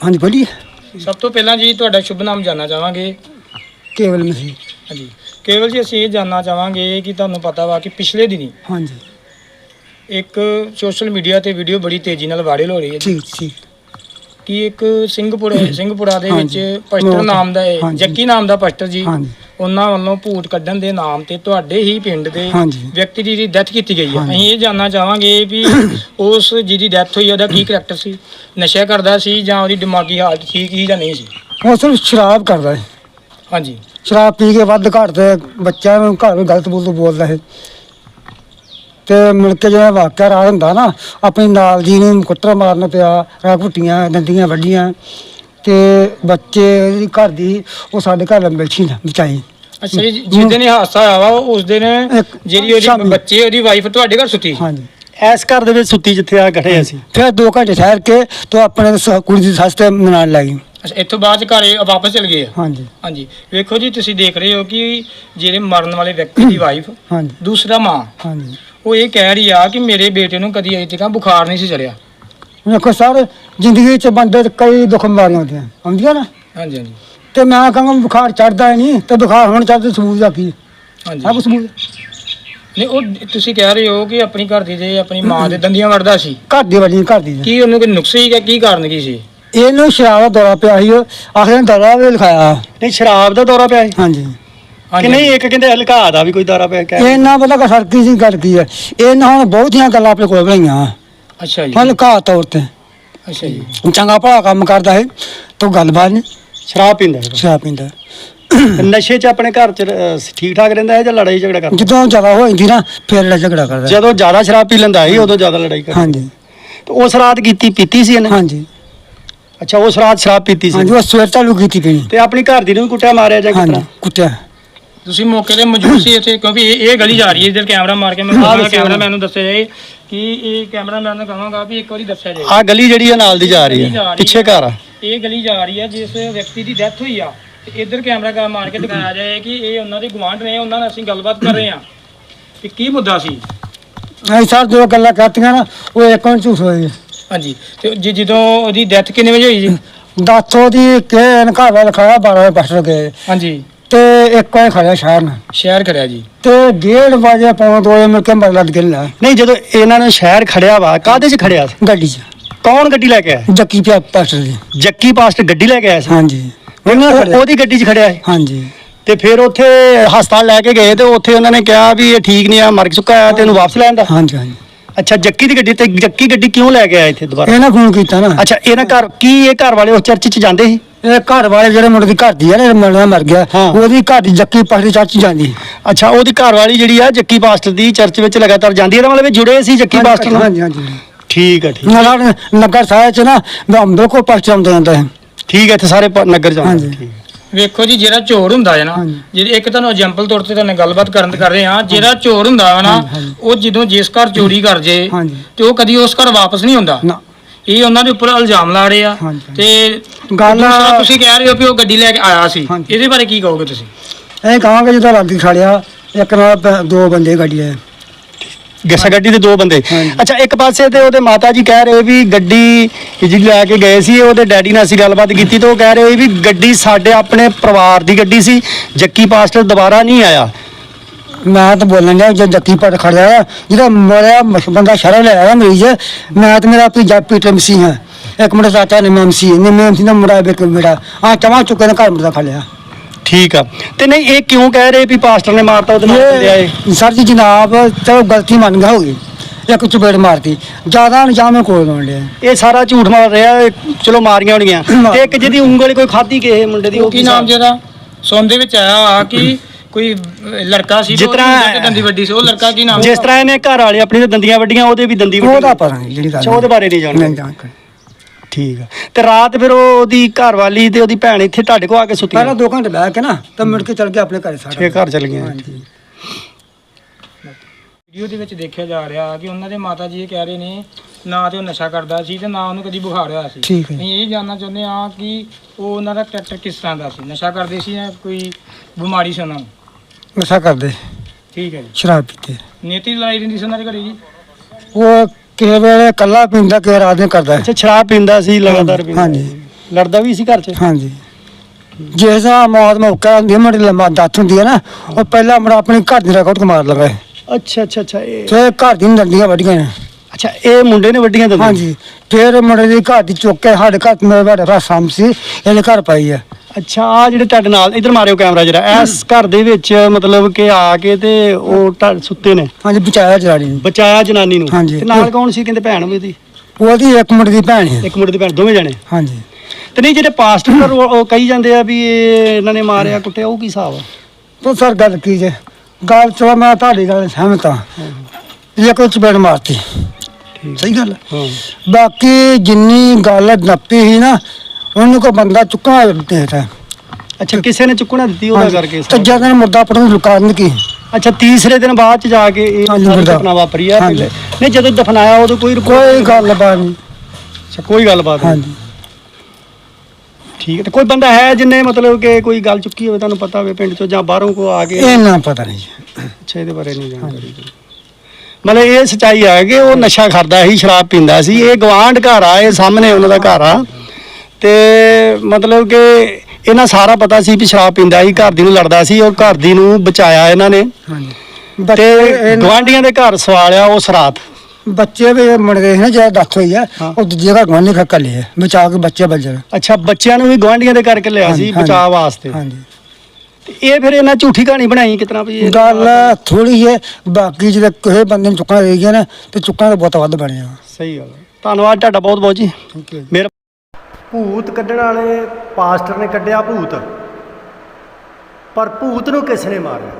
ਹਾਂਜੀ ਬੋਲੀਏ। ਸਭ ਤੋਂ ਪਹਿਲਾਂ ਜੀ ਤੁਹਾਡਾ ਸ਼ੁਭ ਨਾਮ ਜਾਨਣਾ ਚਾਹਾਂਗੇ। ਕੇਵਲ ਮਸੀਹ ਹਾਂਜੀ। ਕੇਵਲ ਜੀ ਅਸੀਂ ਇਹ ਜਾਨਣਾ ਚਾਹਾਂਗੇ ਕਿ ਤੁਹਾਨੂੰ ਪਤਾ ਵਾ ਕਿ ਪਿਛਲੇ ਦਿਨੀ ਹਾਂਜੀ। ਇੱਕ ਸੋਸ਼ਲ ਮੀਡੀਆ ਤੇ ਵੀਡੀਓ ਬੜੀ ਤੇਜ਼ੀ ਨਾਲ ਵਾਇਰਲ ਹੋ ਰਹੀ ਹੈ ਠੀਕ ਠੀਕ। ਕਿ ਇੱਕ ਸਿੰਘਪੁਰ ਸਿੰਘਪੁਰਾ ਦੇ ਵਿੱਚ ਹਾਂਜੀ। ਪਸਟਰ ਨਾਮ ਦਾ ਹਾਂਜੀ। ਜੱਕੀ ਨਾਮ ਦਾ ਪਸਟਰ ਜੀ। ਹਾਂਜੀ। ਉਹਨਾਂ ਵੱਲੋਂ ਭੂਤ ਕੱਢਣ ਦੇ ਨਾਮ ਤੇ ਤੁਹਾਡੇ ਹੀ ਪਿੰਡ ਦੇ ਹਾਂਜੀ। ਵਿਅਕਤੀ ਦੀ ਡੈਥ ਕੀਤੀ ਗਈ ਹੈ। ਅਸੀਂ ਇਹ ਜਾਨਣਾ ਚਾਹਾਂਗੇ ਵੀ ਉਸ ਜਿਹਦੀ ਡੈਥ ਹੋਈ ਉਹਦਾ ਕੀ ਕਰੈਕਟਰ ਸੀ? ਨਸ਼ਾ ਕਰਦਾ ਸੀ ਜਾਂ ਉਹਦੀ ਦਿਮਾਗੀ ਹਾਲਤ ਠੀਕ ਹੀ ਜਾਂ ਨਹੀਂ ਸੀ? ਉਹ ਸਿਰਫ ਸ਼ਰਾਬ ਕਰਦਾ ਹੈ ਹਾਂਜੀ। ਸ਼ਰਾਬ ਪੀ ਕੇ ਵੱਧ ਘੱਟ ਤੇ ਬੱਚਿਆਂ ਨੂੰ ਘਰ ਵਿੱਚ ਗਲਤ ਬੋਲ ਬੋਲਦਾ ਹੈ ਤੇ ਮਿਲ ਕੇ ਜਿਹੜਾ ਵਾਕਿਆ ਰਾਹ ਹੁੰਦਾ ਨਾ ਆਪਣੀ ਨਾਲ ਜੀ ਨੂੰ ਕੁੱਟਰ ਮਾਰਨ ਪਿਆ ਰਾਹ ਘੁੱਟੀਆਂ ਦੰਦੀਆਂ ਵੱਡੀਆਂ ਤੇ ਬੱਚੇ ਦੀ ਘਰ ਦੀ ਉਹ ਸਾਡੇ ਘਰ ਲੰਬੇ ਸੀ ਨਾ ਬਚਾਈ ਅੱਛਾ ਜੀ ਜਿਸ ਦਿਨ ਇਹ ਹਾਦਸਾ ਵਾ ਉਹ ਉਸ ਦਿਨ ਇੱਕ ਜਿਹੜੀ ਉਹਦੀ ਸ਼ਾਮੀ। ਬੱਚੇ ਉਹਦੀ ਵਾਈਫ ਤੁਹਾਡੇ ਘਰ ਸੁੱਤੀ? ਹਾਂਜੀ। ਇਸ ਘਰ ਦੇ ਵਿੱਚ ਸੁੱਤੀ ਜਿੱਥੇ ਆ ਘਟੇ ਅਸੀਂ। ਫਿਰ ਦੋ ਘੰਟੇ ਠਹਿਰ ਕੇ ਤੋ ਆਪਣੇ ਸ- ਕੁੜੀ ਦੀ ਸੱਸ ਤੇ ਮਨਾਣ ਲੱਗੀ ਅੱਛਾ ਇੱਥੋਂ ਬਾਅਦ 'ਚ ਘਰ ਇਹ ਵਾਪਸ ਚਲ ਗਏ ਆ? ਹਾਂਜੀ। ਹਾਂਜੀ। ਵੇਖੋ ਜੀ ਤੁਸੀਂ ਦੇਖ ਰਹੇ ਹੋ ਕਿ ਜਿਹੜੇ ਮਰਨ ਵਾਲੇ ਵਿਅਕਤੀ ਦੀ ਵਾਈਫ ਹਾਂਜੀ। ਦੂਸਰਾ ਮਾਂ ਹਾਂਜੀ। ਉਹ ਇਹ ਕਹਿ ਰਹੀ ਆ ਕਿ ਮੇਰੇ ਬੇਟੇ ਨੂੰ ਕਦੀ ਅਜੇ ਤੱਕ ਬੁਖਾਰ ਨਹੀਂ ਸੀ ਚੜਿਆ। ਵੇਖੋ ਸਰ ਜ਼ਿੰਦਗੀ 'ਚ ਬੰਦੇ 'ਚ ਕਈ ਦੁੱਖ ਬਿਮਾਰੀਆਂ ਹੁੰਦੀਆਂ ਆਉਂਦੀਆਂ ਨਾ? ਹਾਂਜੀ ਹਾਂਜੀ। ਤੇ ਮੈਂ ਕਹਾਂਗਾ ਬੁਖਾਰ ਚੜਦਾ ਨਹੀਂ ਤੇ ਬੁਖਾਰ ਹੁਣ ਚੜਦਾ ਸਬੂਤ ਦਾ ਕੀ? ਹਾਂਜੀ। ਸਭ ਸਬੂਤ ਨਹੀਂ ਉਹ ਤੁਸੀਂ ਕਹਿ ਰਹੇ ਹੋ ਕਿ ਆਪਣੀ ਘਰ ਦੀ ਜੇ ਆਪਣੀ ਮਾਂ ਦੇ ਦੰਦੀਆਂ ਵੜਦਾ ਸੀ। ਘਰ ਦੀ ਵੱਡੀ ਘਰ ਦੀ। ਕੀ ਉਹਨੂੰ ਕੋਈ ਨੁਕਸ ਸੀਗਾ ਕੀ ਕਾਰਨ ਕੀ ਸੀ? ਇਹਨੂੰ ਸ਼ਰਾਬ ਦਾ ਦੌਰਾ ਪਿਆ ਸੀ ਆਖਰ ਦੌਰਾ ਵੀ ਲਿਖਾਇਆ। ਨਹੀਂ ਸ਼ਰਾਬ ਦਾ ਦੌਰਾ ਪਿਆ ਸੀ? ਹਾਂਜੀ। ਕਿ ਨਹੀਂ ਇੱਕ ਕਹਿੰਦੇ ਹਲਕਾ ਦਾ ਵੀ ਕੋਈ ਦੌਰਾ ਪਿਆ ਕਹਿ ਇਹਨਾਂ ਪਤਾ ਕਿ ਸਰਕੀ ਸੀ ਗੱਲ ਕੀ ਹੈ? ਇਹਨਾਂ ਹੁਣ ਬਹੁਤੀਆਂ ਗੱਲਾਂ ਆਪਣੇ ਕੋਲ ਬਣਾਈਆਂ। ਅੱਛਾ ਜੀ। ਹਲਕਾ ਤੌਰ ਤੇ। ਅੱਛਾ ਜੀ। ਚੰਗਾ ਭਲਾ ਕੰਮ ਕਰਦਾ ਹੈ ਤਾਂ ਗੱਲਬਾਤ ਨਹੀਂ। ਸ਼ਰਾਬ ਪੀਂਦਾ ਹੈ। ਸ਼ਰਾਬ ਪੀਂਦਾ। ਨਸ਼ੇ 'ਚ ਆਪਣੇ ਘਰ 'ਚ ਅਹ, ਠੀਕ ਠਾਕ ਰਹਿੰਦਾ ਹੈ ਜਾਂ ਲੜਾਈ ਝਗੜਾ ਕਰਦਾ? ਜਦੋਂ ਜ਼ਿਆਦਾ ਹੋ ਜਾਂਦੀ ਨਾ ਫਿਰ ਲੜਾ ਝਗੜਾ ਕਰਦਾ। ਜਦੋਂ ਜ਼ਿਆਦਾ ਸ਼ਰਾਬ ਪੀ ਲੈਂਦਾ ਸੀ ਉਦੋਂ ਜ਼ਿਆਦਾ ਲੜਾਈ ਕਰਦਾ। ਹਾਂਜੀ। ਤੇ ਉਸ ਰਾਤ ਕੀਤੀ ਪੀਤੀ ਸੀ ਇਹਨੇ? ਹਾਂਜੀ। ਅੱਛਾ ਉਸ ਰਾਤ ਸ਼ਰਾਬ ਪੀਤੀ ਸੀ। ਹਾਂਜੀ ਉਹ ਸਵੇਰ ਚਾਲੂ ਕੀਤੀ ਪਈ ਤੇ ਆਪਣੀ ਘਰ ਦੀ ਨੂੰ ਵੀ ਕੁੱਟਿਆ ਮਾਰਿਆ ਜਾਂ ਹਾਂਜੀ ਕਿਤਨਾ ਕੁੱਤਿਆ ਤੁਸੀਂ ਮੌਕੇ ਤੇ ਮੌਜੂਦ ਸੀ ਇੱਥੇ ਕਿਉਂਕਿ ਇਹ ਇਹ ਗਲੀ ਜਾ ਰਹੀ ਹੈ ਇਧਰ ਕੈਮਰਾ ਮਾਰ ਕੇ ਮੈਂ ਕਹਾਂਗਾ। ਕੈਮਰਾਮੈਨ ਨੂੰ ਦੱਸਿਆ ਜਾਏ ਕਿ ਇਹ ਕੈਮਰਾਮੈਨ ਨੂੰ ਕਹਾਂਗਾ ਵੀ ਇੱਕ ਵਾਰੀ ਦੱਸਿਆ ਜਾਏ। ਆ ਗਲੀ ਜਿਹੜੀ ਆ ਨਾਲ ਦੀ ਜਾ ਰਹੀ ਹੈ ਪਿੱਛੇ। ਘਰ ਆ। ਇਹ ਗਲੀ ਜਾ ਰਹੀ ਹੈ ਜਿਸ ਵਿਅਕਤੀ ਦੀ ਡੈਥ ਹੋਈ ਆ। ਤੇ ਇਧਰ ਕੈਮਰਾ ਕਾ ਮਾਰ ਕੇ ਦਿਖਾਇਆ ਜਾਏ ਕਿ ਇਹ ਉਹਨਾਂ ਦੇ ਗਵਾਂਢ ਨੇ ਉਹਨਾਂ ਨਾਲ ਅਸੀਂ ਗੱਲਬਾਤ ਕਰ ਰਹੇ ਹਾਂ। ਕਿ ਕੀ ਮੁੱਦਾ ਸੀ? ਅਸੀਂ ਸਰ ਜੋ ਗੱਲਾਂ ਕਰਤੀਆਂ ਨਾ ਉਹ ਇੱਕ ਵਾਰ ਝੂਠ ਹੋਏ ਹਾਂਜੀ। ਤੇ ਜੀ ਜਦੋਂ ਉਹਦੀ ਡੈਥ ਕਿੰਨੇ ਵਜੇ ਹੋਈ ਜੀ? ਦਾਥੋ ਦੀ ਕੇ ਵਾਲ ਖਾਇਆ 12 ਵਜੇ ਬਸਰ ਗਏ ਹਾਂਜੀ। ਤੇ ਇੱਕ ਵਜੇ ਖੜਿਆ ਸ਼ਹਿਰ ਨਾਲ ਸ਼ਹਿਰ ਖੜਿਆ ਜੀ। ਤੇ 1:30 ਵਜੇ ਪੌਣ ਦੋ ਵਜੇ ਮਿਲ ਕੇ ਦੇ ਗਿਆ। ਨਹੀਂ ਜਦੋਂ ਇਹਨਾਂ ਨੇ ਸ਼ਹਿਰ ਖੜਿਆ ਵਾ ਕਾਹਦੇ 'ਚ ਖੜਿਆ? ਸੀ ਗੱਡੀ 'ਚ। ਕੌਣ ਗੱਡੀ ਲੈ ਕੇ ਆਇਆ? ਜੱਕੀ ਪਿਆ ਪਾਸਟਰ ਦੀ। ਜੱਕੀ ਪਾਸਟਰ ਗੱਡੀ ਲੈ ਕੇ ਆਇਆ ਸੀ? ਹਾਂਜੀ। ਉਹਨੇ ਉਹ- ਖੜਿਆ ਉਹਦੀ ਗੱਡੀ 'ਚ ਖੜਿਆ ਸੀ? ਹਾਂਜੀ। ਤੇ ਫਿਰ ਉੱਥੇ ਹਸਪਤਾਲ ਲੈ ਕੇ ਗਏ ਤੇ ਉੱਥੇ ਉਹਨਾਂ ਨੇ ਕਿਹਾ ਵੀ ਇਹ ਠੀਕ ਨਹੀਂ ਆ ਮਰ ਚੁੱਕਾ ਹੈ ਤੇ ਇਹਨੂੰ ਵਾਪਸ ਲੈਣ ਦਾ। ਹਾਂਜੀ ਹਾਂਜੀ। ਅੱਛਾ ਜੱਕੀ ਦੀ ਗੱਡੀ ਤੇ ਜੱਕੀ ਗੱਡੀ ਕਿਉਂ ਲੈ ਕੇ ਆਇਆ ਇੱਥੇ ਦੁਬਾਰਾ? ਇਹਨੇ ਫੋਨ ਕੀਤਾ ਨਾ। ਅੱਛਾ ਇਹਨਾਂ ਘਰ ਕੀ ਇਹ ਘਰ ਵਾਲੇ ਉਸ ਚਰਚ 'ਚ ਜਾਂਦੇ ਸੀ? ਇਹ ਘਰ ਵਾਲੇ ਜਿਹੜੇ ਮੁੰਡੇ ਦੀ ਘਰ ਦੀ ਆ ਨਾ ਮਰਨਾ ਮਰ ਗਿਆ। ਹਾਂ। ਉਹਦੀ ਘਰ ਦੀ ਜੱਕੀ ਪਾਸਟਰ ਚਰਚ ਜਾਂਦੀ ਅੱਛਾ ਉਹਦੀ ਘਰ ਵਾਲੀ ਜਿਹੜੀ ਆ ਜੱਕੀ ਪਾਸਟਰ ਦੀ ਚਰਚ ਵਿੱਚ ਲਗਾਤਾਰ ਜਾਂਦੀ ਹੈ ਇਹਦਾ ਮਤਲਬ ਇਹ ਜੁੜੇ ਸੀ ਜੱਕੀ ਪਾਸਟਰ ਨਾਲ ਹਾਂਜੀ ਹਾਂਜੀ ਠੀਕ ਹੈ ਠੀਕ ਨਗਰ ਨਗਰ ਸਾਹਿਬ ਚ ਨਾ ਬਿਲਕੁਲ ਪਾਸਟਰ ਆਉਂਦਾ ਜਾਂਦਾ ਹੈ ਠੀਕ ਹੈ ਇੱਥੇ ਸਾਰੇ ਪ- ਨਗਰ ਜਾਂਦੇ ਹਾਂਜੀ। ਠੀਕ। ਵੇਖੋ ਜੀ ਜਿਹੜਾ ਚੋਰ ਹੁੰਦਾ ਹੈ ਨਾ ਹਾਂਜੀ। ਜਿਹੜੀ ਇੱਕ ਤੁਹਾਨੂੰ ਐਗਜ਼ਾਮਪਲ ਤੌਰ ਤੇ ਤੁਹਾਨੂੰ ਗੱਲਬਾਤ ਕਰਨ ਕਰ ਰਹੇ ਹਾਂ ਜਿਹੜਾ ਚੋਰ ਹੁੰਦਾ ਵਾ ਨਾ ਹਾਂਜੀ, ਹਾਂਜੀ। ਉਹ ਜਦੋਂ ਜਿਸ ਘਰ ਚੋਰੀ ਕਰ ਜੇ ਹਾਂਜੀ। ਤੇ ਉਹ ਕਦੀ ਉਸ ਘਰ ਵਾਪਸ ਨਹੀਂ ਹੁੰਦਾ। ਨਾ। ਇਹ ਉਹਨਾਂ ਦੇ ਉੱਪਰ ਇਲਜ਼ਾਮ ਲਾ ਰਹੇ ਆ। ਹਾਂਜੀ, ਤੇ ਗੱਲ- ਦੂਸਰਾ ਤੁਸੀਂ ਕਹਿ ਰਹੇ ਹੋ ਕਿ ਉਹ ਗੱਡੀ ਲੈ ਕੇ ਆਇਆ ਸੀ। ਹਾਂਜੀ। ਇਹਦੇ ਬਾਰੇ ਕੀ ਕਹੋਗੇ ਤੁਸੀਂ? ਇਹ ਕਹਾਂਗੇ ਜਦੋਂ ਰਾਤੀ ਖੜਿਆ ਇੱਕ ਨਾਲ ਪ- ਦੋ ਬੰਦੇ ਗੱਡੀ ਆਏ। ਗੱਸਾ ਗੱਡੀ ਦੇ ਦੋ ਬੰਦੇ। ਅੱਛਾ ਇੱਕ ਪਾਸੇ ਤੇ ਉਹਦੇ ਮਾਤਾ ਜੀ ਕਹਿ ਰਹੇ ਵੀ ਗੱਡੀ ਜਿਹੜੀ ਲੈ ਕੇ ਗਏ ਸੀ ਉਹਦੇ ਡੈਡੀ ਨਾਲ ਅਸੀਂ ਗੱਲਬਾਤ ਕੀਤੀ ਤੇ ਉਹ ਕਹਿ ਰਹੇ ਵੀ ਗੱਡੀ ਸਾਡੇ ਆਪਣੇ ਪਰਿਵਾਰ ਦੀ ਗੱਡੀ ਸੀ ਜੱਕੀ ਪਾਸਟਰ ਦੁਬਾਰਾ ਨਹੀਂ ਆਇਆ। ਮੈਂ ਤਾਂ ਬੋਲਣ ਡਿਆ ਜਦ ਜੱਕੀ ਪਰ ਖੜਿਆ ਜਿਹੜਾ ਮਰਿਆ ਬੰਦਾ ਸ਼ਰਮ ਲੈ ਆਇਆ ਮਰੀਜ਼ ਮੈਂ ਤੇ ਮੇਰਾ ਆਪਣੀ ਜੱਟ ਪੀਟਰ ਮਸੀ ਹਾਂ। ਇੱਕ ਮੁੰਡਾ ਚਾਚਾ ਨੇ ਮਮਸੀ ਨੇ ਮਮਸੀ ਦਾ ਮੁੰਡਾ ਬੇਕ ਮੇਰਾ ਆ ਚਵਾ ਚੁੱਕੇ ਨੇ ਘਰ ਮੁੰਡਾ ਖੜਿਆ। ਠੀਕ ਆ। ਤੇ ਨਹੀਂ ਇਹ ਕਿਉਂ ਕਹਿ ਰਹੇ ਵੀ ਪਾਸਟਰ ਨੇ ਮਾਰਤਾ ਉਹਦੇ ਨਾਲ ਬੰਦੇ ਆਏ? ਇਹ ਸਰ ਜੀ ਜਨਾਬ ਚਲੋ ਗਲਤੀ ਮੰਨ ਗਿਆ ਹੋਗੀ ਇੱਕ ਚਪੇੜ ਮਾਰਤੀ। ਜ਼ਿਆਦਾ ਇਲਜ਼ਾਮ ਕੋਲ ਲਾਉਣ ਡਿਆ। ਇਹ ਸਾਰਾ ਝੂਠ ਮਾਰ ਰਿਹਾ ਇਹ ਚਲੋ ਮਾਰੀਆਂ ਹੋਣਗੀਆਂ। ਤੇ ਇੱਕ ਜਿਹਦੀ ਉਂਗਲ ਕੋਈ ਖਾਧੀ ਕਿਸੇ ਮੁੰਡੇ ਦੀ ਉਹ ਕੀ ਨਾਮ ਜਿਹਦਾ? ਸੁਣ ਦੇ ਵਿੱਚ ਆਇਆ ਆ ਕਿ ਕੋਈ ਲੜਕਾ ਸੀ ਜਿਸ ਤਰ੍ਹਾਂ- ਉਹਦੀ ਦੰਦੀ ਵੱਡੀ ਸੀ। ਉਹ ਲੜਕਾ ਕੀ ਨਾਮ ਜਿਸ ਤਰ੍ਹਾਂ ਇਹਨੇ ਘਰ ਵਾਲੇ ਆਪਣੀ ਤੇ ਦੰਦੀਆਂ ਵੱਡੀਆਂ ਉਹਦੇ ਵੀ ਦੰਦੀ ਵੱਡੀ ਉਹਦਾ ਨਹੀਂ ਜਿਹੜੀ ਗੱਲ ਉਹਦੇ ਬਾਰੇ ਨਹੀਂ ਜਾਣਦੇ। ਨਹੀਂ ਜਾਣਦੇ। ਠੀਕ ਆ। ਤੇ ਰਾਤ ਫਿਰ ਉਹਦੀ ਘਰ ਵਾਲੀ ਤੇ ਉਹਦੀ ਭੈਣ ਇੱਥੇ ਤੁਹਾਡੇ ਕੋਲ ਆ ਕੇ ਸੁੱਤੀ ਪਹਿਲਾਂ 2 ਘੰਟੇ ਬਹਿ ਕੇ ਨਾ ਤਾਂ ਮੁੜ ਕੇ ਚਲ ਕੇ ਆਪਣੇ ਘਰੇ ਸਾਡਾ ਛੇ ਘਰ ਚਲ ਗਏ ਹਾਂਜੀ। ਵੀਡੀਓ ਦੇ ਵਿੱਚ ਦੇਖਿਆ ਜਾ ਰਿਹਾ ਕਿ ਉਹਨਾਂ ਦੇ ਮਾਤਾ ਜੀ ਇਹ ਕਹਿ ਰਹੇ ਨੇ ਨਾ ਤੇ ਉਹ ਨਸ਼ਾ ਕਰਦਾ ਸੀ ਤੇ ਨਾ ਉਹਨੂੰ ਕਦੀ ਬੁਖਾਰ ਹੋਇਆ ਸੀ। ਠੀਕ ਹੈ। ਅਸੀਂ ਇਹ ਜਾਨਣਾ ਚਾਹੁੰਦੇ ਹਾਂ ਕਿ ਉਹ ਉਹਨਾਂ ਦਾ ਕਰੈਕਟਰ ਕਿਸ ਤਰ੍ਹਾਂ ਦਾ ਸੀ? ਨਸ਼ਾ ਕਰਦੇ ਸੀ ਜਾਂ ਕੋਈ ਬਿਮਾਰੀ ਸੀ ਉਹਨਾਂ ਨੂੰ? ਨਸ਼ਾ ਕਰਦੇ। ਠੀਕ ਹੈ ਜੀ। ਸ਼ਰਾਬ ਪੀਤੇ। ਨੀਤੀ ਲੜਾਈ ਰਹਿੰਦੀ ਸੀ ਉਹਨਾਂ ਦੇ ਘਰੇ ਜੀ? ਉਹ ਕਿਸੇ ਵੇਲੇ ਕੱਲਾ ਪੀਂਦਾ ਕਿਸੇ ਰਾਤ ਨੂੰ ਕਰਦਾ। ਅੱਛਾ ਸ਼ਰਾਬ ਪੀਂਦਾ ਸੀ ਲਗਾਤਾਰ ਪੀਂਦਾ ਹਾਂਜੀ। ਸੀ। ਲੜਦਾ ਵੀ ਸੀ ਘਰ 'ਚ? ਹਾਂਜੀ। ਜਿਸ ਦਾ ਮੌਤ ਮੌਕਾ ਹੁੰਦੀ ਹੈ ਦੀ ਲੰਮਾ ਦੱਤ ਹੁੰਦੀ ਹੈ ਨਾ ਉਹ ਪਹਿਲਾਂ ਮੁੰਡਾ ਆਪਣੀ ਘਰ ਦੀ ਰਕੌਟ ਮਾਰ ਲਗਾ ਅੱਛਾ ਅੱਛਾ ਅੱਛਾ ਇਹ ਤੇ ਘਰ ਦੀ ਨੰਦੀਆਂ ਵੱਡੀਆਂ ਨੇ। ਅੱਛਾ ਇਹ ਮੁੰਡੇ ਨੇ ਵੱਡੀਆਂ ਦੰਦਾਂ ਹਾਂਜੀ। ਫਿਰ ਮੁੰਡੇ ਦੀ ਘਰ ਦੀ ਚੁੱਕ ਕੇ ਸਾਡੇ ਘਰ ਮੇਰੇ ਬੜਾ ਰਸਮ ਸੀ ਇਹਨੇ ਘਰ ਪਾਈ ਹੈ ਅੱਛਾ ਆ ਜਿਹੜੇ ਤੁਹਾਡੇ ਨਾਲ ਇਧਰ ਮਾਰਿਓ ਕੈਮਰਾ ਜਿਹੜਾ ਇਸ ਘਰ ਦੇ ਵਿੱਚ ਮਤਲਬ ਕਿ ਆ ਕੇ ਤੇ ਉਹ ਤੁਹਾਡੇ ਸੁੱਤੇ ਨੇ। ਹਾਂਜੀ ਬਚਾਇਆ ਜਰਾੜੀ ਨੂੰ। ਬਚਾਇਆ ਜਨਾਨੀ ਨੂੰ? ਹਾਂਜੀ। ਤੇ ਨਾਲ ਕੌਣ ਸੀ? ਕਹਿੰਦੇ ਭੈਣ ਵੀ ਉਹਦੀ ਉਹਦੀ ਇੱਕ ਮੁੰਡੇ ਦੀ ਭੈਣ ਹੈ ਇੱਕ ਮੁੰਡੇ ਦੀ ਭੈਣ ਦੋਵੇਂ ਜਣੇ? ਹਾਂਜੀ। ਤੇ ਨਹੀਂ ਜਿਹੜੇ ਪਾਸਟਰ ਦਾ ਉਹ ਕਹੀ ਜਾਂਦੇ ਆ ਵੀ ਇਹ ਇਹਨਾਂ ਨੇ ਮਾਰਿਆ ਕੁੱਟਿਆ ਉਹ ਕੀ ਹਿਸਾਬ ਆ? ਤੋ ਸਰ ਗੱਲ ਕੀ ਜੇ? ਗੱਲ ਚੋ ਮੈਂ ਤੁਹਾਡੀ ਗੱਲ ਨਾਲ ਸਹਿਮਤ ਹਾਂ। ਇਹ ਕੋਈ ਚਪੇੜ ਮਾਰਤੀ। ਸਹੀ ਗੱਲ ਹੈ। ਹਾਂ। ਬਾਕੀ ਜਿੰਨੀ ਗੱਲ ਨੱਪੀ ਸੀ ਨਾ ਉਹਨੂੰ ਕੋਈ ਬੰਦਾ ਚੁੱਕਣਾ ਦੇਤਾ ਅੱਛਾ ਕਿਸੇ ਨੇ ਚੁੱਕਣਾ ਦਿੱਤੀ ਉਹਦਾ ਕਰਕੇ ਤੇ ਜਦੋਂ ਮੁਰਦਾ ਪੜਨ ਲੁਕਾਰਨ ਕੀ। ਅੱਛਾ ਤੀਸਰੇ ਦਿਨ ਬਾਅਦ ਚ ਜਾ ਕੇ ਇਹ ਹਾਂਜੀ, ਸਾਰੀ। ਘਟਨਾ ਵਾਪਰੀ ਆ ਹਾਂਜੀ। ਨਹੀਂ ਜਦੋਂ ਦਫਨਾਇਆ ਉਦੋਂ ਕੋਈ ਕੋਈ? ਗੱਲ ਬਾਤ ਨਹੀਂ। ਅੱਛਾ ਕੋਈ ਗੱਲਬਾਤ ਨਹੀਂ। ਹਾਂਜੀ। ਠੀਕ ਹੈ ਤੇ ਕੋਈ ਬੰਦਾ ਹੈ ਜਿੰਨੇ ਮਤਲਬ ਕਿ ਕੋਈ ਗੱਲ ਚੁੱਕੀ ਹੋਵੇ ਤੁਹਾਨੂੰ ਪਤਾ ਹੋਵੇ ਪਿੰਡ ਚੋਂ ਜਾਂ ਬਾਹਰੋਂ ਕੋ ਆ ਕੇ? ਇਹ ਨਾ ਪਤਾ ਨਹੀਂ ਜੀ। ਅੱਛਾ ਇਹਦੇ ਬਾਰੇ ਨਹੀਂ ਜਾਣਕਾਰੀ। ਮਤਲਬ ਇਹ ਸਚਾਈ ਹੈ ਕਿ ਉਹ ਨਸ਼ਾ ਕਰਦਾ ਸੀ ਸ਼ਰਾਬ ਪੀਂਦਾ ਸੀ। ਇਹ ਗਵਾਂਢ ਘਰ ਆ ਇਹ ਸਾਹਮਣੇ ਉਹਨਾਂ ਦਾ ਘਰ ਆ। ਤੇ ਮਤਲਬ ਕਿ ਇਹਨਾਂ ਸਾਰਾ ਪਤਾ ਸੀ ਵੀ ਸ਼ਰਾਬ ਪੀਂਦਾ ਸੀ ਘਰ ਦੀ ਨੂੰ ਲੜਦਾ ਸੀ ਔਰ ਘਰ ਦੀ ਨੂੰ ਬਚਾਇਆ ਇਹਨਾਂ ਨੇ। ਹਾਂਜੀ। ਤੇ ਬੱਚੇ ਗਵਾਂਢੀਆਂ ਦੇ ਘਰ ਸਵਾਲਿਆ ਉਸ ਰਾਤ ਬੱਚੇ ਵੀ ਮੁੜ ਗਏ ਸੀ ਨਾ ਜਿਹੜਾ ਦੱਸ ਹੋਈ ਹਾਂ। ਉਹ ਦੂਜੇ ਘਰ ਗਵਾਂਢੀ ਖੱਕਾ ਲਿਆ ਬਚਾ ਕੇ ਬੱਚੇ ਬਚਣ ਅੱਛਾ ਬੱਚਿਆਂ ਨੂੰ ਵੀ ਗਵਾਂਢੀਆਂ ਦੇ ਕਰਕੇ ਲਿਆ ਸੀ। ਬਚਾਅ ਵਾਸਤੇ? ਹਾਂਜੀ। ਤੇ ਇਹ ਫਿਰ ਇਹਨਾਂ ਝੂਠੀ ਕਹਾਣੀ ਬਣਾਈ ਕਿਤਨਾ ਵੀ ਇਹ- ਗੱਲ ਥੋੜੀ ਹੈ ਬਾਕੀ ਜਿਹੜੇ ਕਿਸੇ ਬੰਦੇ ਨੂੰ ਚੁੱਕਣਾ ਰਹੀ ਗਿਆ ਨਾ ਤੇ ਚੁੱਕਣਾ ਤਾਂ ਬਹੁਤ ਵੱਧ ਬਣਿਆ। ਸਹੀ ਗੱਲ। ਧੰਨਵਾਦ ਤੁਹਾਡਾ ਬਹੁਤ ਬਹੁਤ ਜੀ। ਥੈਂਕ ਯੂ ਮੇਰਾ ਭੂਤ ਕੱਢਣ ਵਾਲੇ ਪਾਸਟਰ ਨੇ ਕੱਢਿਆ ਭੂਤ। ਪਰ ਭੂਤ ਨੂੰ ਕਿਸ ਨੇ ਮਾਰਿਆ?